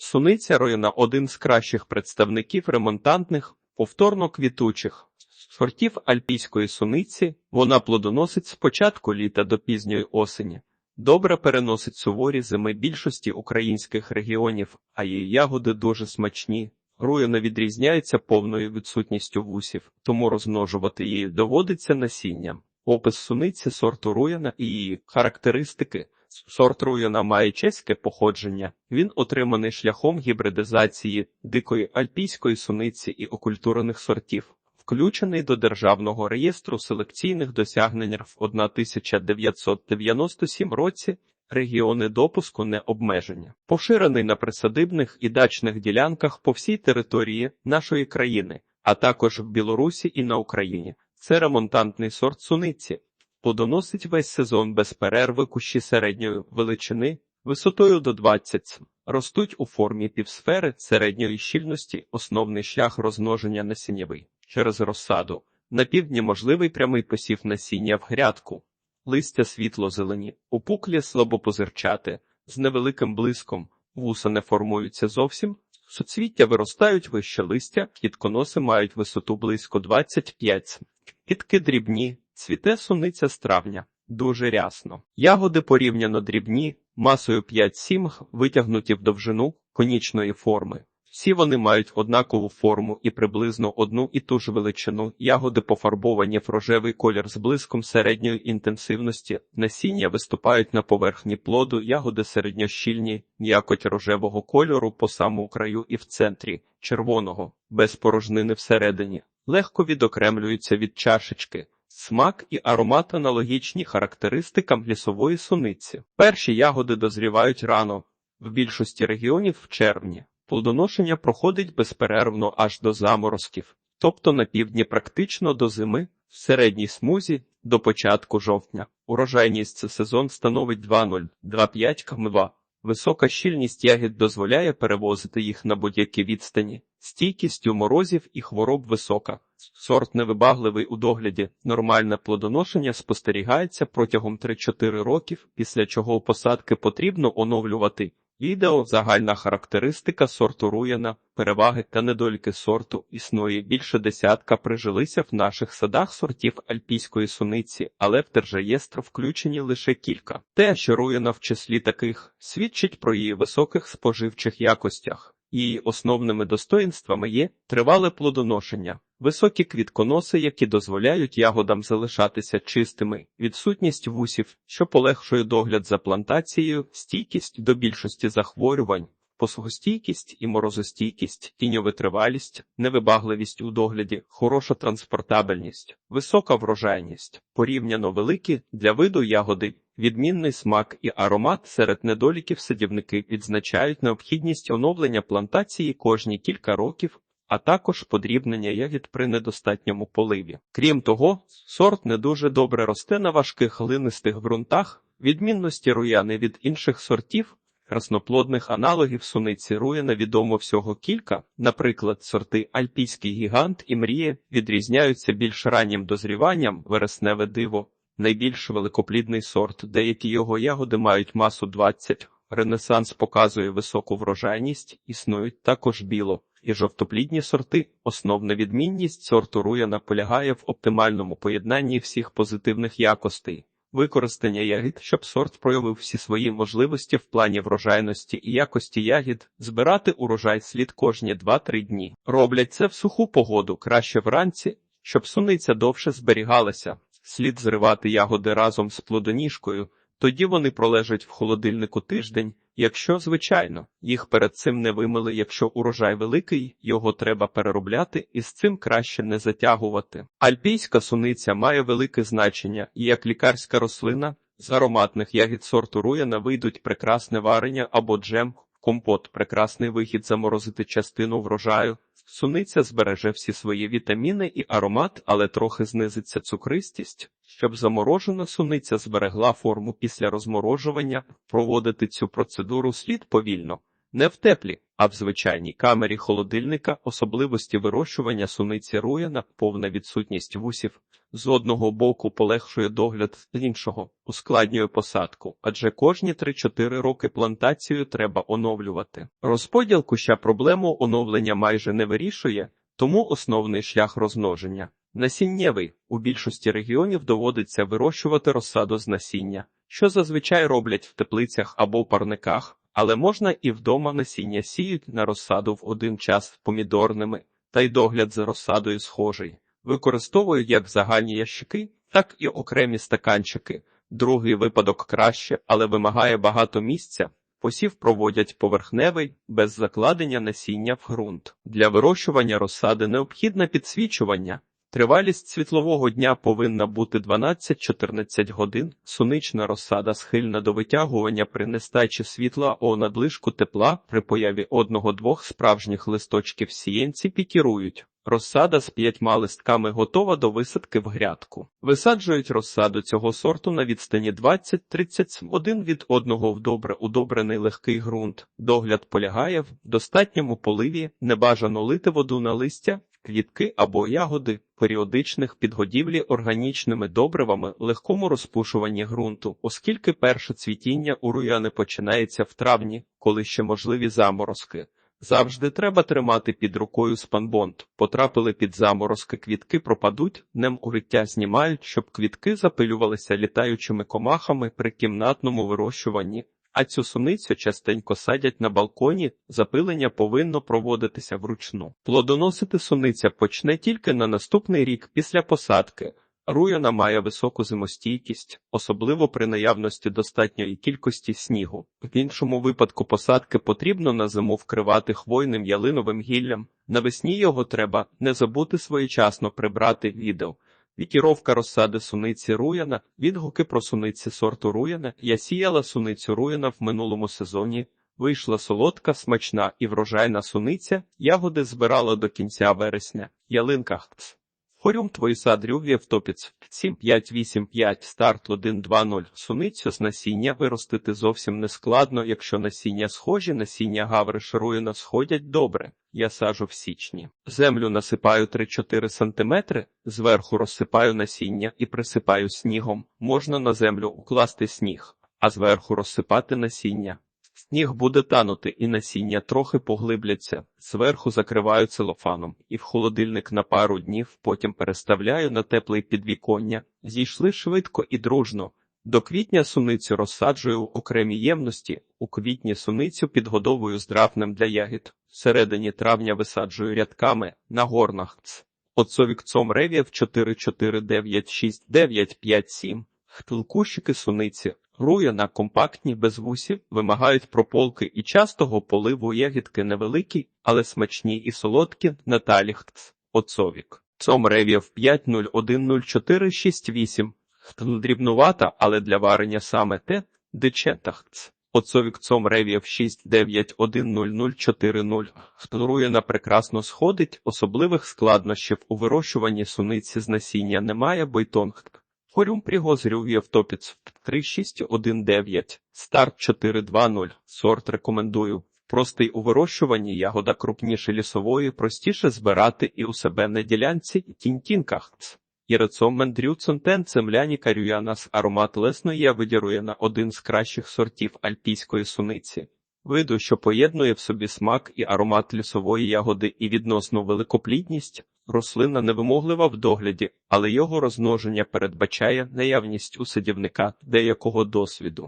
Суниця роїна один з кращих представників ремонтантних, повторно квітучих сортів альпійської суниці. Вона плодоносить з початку літа до пізньої осені. Добре переносить суворі зими більшості українських регіонів, а її ягоди дуже смачні. Руїна відрізняється повною відсутністю вусів, тому розмножувати її доводиться насінням. Опис суниці сорту руяна і її характеристики. Сорт руяна має чеське походження. Він отриманий шляхом гібридизації дикої альпійської суниці і окультурених сортів, включений до Державного реєстру селекційних досягнень в 1997 році. Регіони допуску не обмеження, поширений на присадибних і дачних ділянках по всій території нашої країни, а також в Білорусі і на Україні. Це ремонтантний сорт суниці. Плодоносить весь сезон без перерви кущі середньої величини, висотою до 20 см. Ростуть у формі півсфери середньої щільності, основний шлях розмноження насіннєвий. Через розсаду. На півдні можливий прямий посів насіння в грядку. Листя світло-зелені, опуклі слабопозирчате, з невеликим блиском, вуса не формуються зовсім, суцвіття виростають вище листя, кітконоси мають висоту близько 25 см. Кітки дрібні, цвіте суниця з травня, дуже рясно. Ягоди порівняно дрібні, масою 5-7 витягнуті в довжину конічної форми. Всі вони мають однакову форму і приблизно одну і ту ж величину. Ягоди пофарбовані в рожевий колір з блиском середньої інтенсивності. Насіння виступають на поверхні плоду, ягоди середньощільні, м'якоть рожевого кольору по самому краю і в центрі, червоного, без порожнини всередині. Легко відокремлюються від чашечки. Смак і аромат аналогічні характеристикам лісової суниці. Перші ягоди дозрівають рано, в більшості регіонів в червні. Плодоношення проходить безперервно аж до заморозків, тобто на півдні практично до зими, в середній смузі до початку жовтня. Урожайність сезон становить 2,0-2,5 км. Висока щільність ягід дозволяє перевозити їх на будь-які відстані, стійкість у морозів і хвороб висока. Сорт невибагливий у догляді, нормальне плодоношення спостерігається протягом 3-4 років, після чого посадки потрібно оновлювати. Відео загальна характеристика сорту руяна, переваги та недоліки сорту існує більше десятка прижилися в наших садах сортів альпійської суниці, але в держреєстр включені лише кілька. Те, що руяна в числі таких, свідчить про її високих споживчих якостях. Її основними достоїнствами є тривале плодоношення, високі квітконоси, які дозволяють ягодам залишатися чистими, відсутність вусів, що полегшує догляд за плантацією, стійкість до більшості захворювань, посухостійкість і морозостійкість, тіньовитривалість, невибагливість у догляді, хороша транспортабельність, висока врожайність, порівняно великі для виду ягоди. Відмінний смак і аромат серед недоліків садівники відзначають необхідність оновлення плантації кожні кілька років, а також подрібнення ягід при недостатньому поливі. Крім того, сорт не дуже добре росте на важких глинистих ґрунтах, відмінності руяни від інших сортів. Красноплодних аналогів суниці руяна відомо всього кілька, наприклад, сорти Альпійський гігант і мріє відрізняються більш раннім дозріванням, вересневе диво, найбільш великоплідний сорт, деякі його ягоди мають масу 20. Ренесанс показує високу врожайність, існують також біло і жовтоплідні сорти. Основна відмінність сорту руяна полягає в оптимальному поєднанні всіх позитивних якостей. Використання ягід, щоб сорт проявив всі свої можливості в плані врожайності і якості ягід, збирати урожай слід кожні 2-3 дні. Роблять це в суху погоду краще вранці, щоб суниця довше зберігалася. Слід зривати ягоди разом з плодоніжкою, тоді вони пролежать в холодильнику тиждень. Якщо, звичайно, їх перед цим не вимили, якщо урожай великий, його треба переробляти і з цим краще не затягувати. Альпійська суниця має велике значення і як лікарська рослина з ароматних ягід сорту руяна вийдуть прекрасне варення або джем, компот, прекрасний вихід заморозити частину врожаю. Суниця збереже всі свої вітаміни і аромат, але трохи знизиться цукристість. Щоб заморожена суниця зберегла форму після розморожування, проводити цю процедуру слід повільно. Не в теплі, а в звичайній камері холодильника особливості вирощування суниці руяна, повна відсутність вусів. З одного боку полегшує догляд, з іншого ускладнює посадку, адже кожні 3-4 роки плантацію треба оновлювати. Розподіл куща проблему оновлення майже не вирішує, тому основний шлях розмноження. Насіннєвий у більшості регіонів доводиться вирощувати розсаду з насіння, що зазвичай роблять в теплицях або парниках, але можна і вдома насіння сіють на розсаду в один час помідорними, та й догляд за розсадою схожий. Використовують як загальні ящики, так і окремі стаканчики. Другий випадок краще, але вимагає багато місця. Посів проводять поверхневий, без закладення насіння в ґрунт. Для вирощування розсади необхідне підсвічування. Тривалість світлового дня повинна бути 12-14 годин. Сунична розсада схильна до витягування при нестачі світла о надлишку тепла при появі одного-двох справжніх листочків сієнці пікірують. Розсада з п'ятьма листками готова до висадки в грядку. Висаджують розсаду цього сорту на відстані 20-30 один від одного в добре удобрений легкий ґрунт. Догляд полягає в достатньому поливі, небажано лити воду на листя, квітки або ягоди, періодичних підгодівлі органічними добривами, легкому розпушуванні ґрунту, оскільки перше цвітіння у руяни починається в травні, коли ще можливі заморозки. Завжди треба тримати під рукою спанбонд. Потрапили під заморозки, квітки пропадуть, нем укриття знімають, щоб квітки запилювалися літаючими комахами при кімнатному вирощуванні. А цю суницю частенько садять на балконі, запилення повинно проводитися вручну. Плодоносити суниця почне тільки на наступний рік після посадки. Руяна має високу зимостійкість, особливо при наявності достатньої кількості снігу. В іншому випадку посадки потрібно на зиму вкривати хвойним ялиновим гіллям. Навесні його треба не забути своєчасно прибрати відео. Вікіровка розсади суниці руяна, відгуки про суниці сорту руяна. Я сіяла суницю руяна в минулому сезоні. Вийшла солодка, смачна і врожайна суниця, ягоди збирала до кінця вересня. Ялинка. Хорюм твої сад рюв'єв топіц 7585 старт 120 суницю з насіння виростити зовсім не складно, якщо насіння схожі, насіння гаври шируїна сходять добре. Я сажу в січні. Землю насипаю 3-4 см, зверху розсипаю насіння і присипаю снігом. Можна на землю укласти сніг, а зверху розсипати насіння. Сніг буде танути, і насіння трохи поглибляться. Зверху закриваю целофаном і в холодильник на пару днів, потім переставляю на теплий підвіконня. Зійшли швидко і дружно. До квітня суницю розсаджую в окремій ємності. У квітні суницю підгодовую здравнем для ягід. Всередині травня висаджую рядками на горнах. Ц. Отцовік цом ревів 4496957. Хтилкущики суниці. Руяна компактні, без вусів, вимагають прополки і частого поливу ягідки невеликі, але смачні і солодкі, Наталіхтс, Оцовік. Цом ревів 5010468. Хтл дрібнувата, але для варення саме те, дичетахтс. Оцовік цом ревів 6910040. Руяна прекрасно сходить, особливих складнощів у вирощуванні суниці з насіння немає, бойтонгт. Хорюм пригозрює Євтопіц 3619, старт 420, сорт рекомендую. Простий у вирощуванні ягода крупніше лісової, простіше збирати і у себе на ділянці тінтінках. Єрецом мендрюцон тен цемляні карюянас аромат лесної видірує на один з кращих сортів альпійської суниці. Виду, що поєднує в собі смак і аромат лісової ягоди і відносну великоплідність, Рослина невимоглива в догляді, але його розмноження передбачає наявність у садівника деякого досвіду.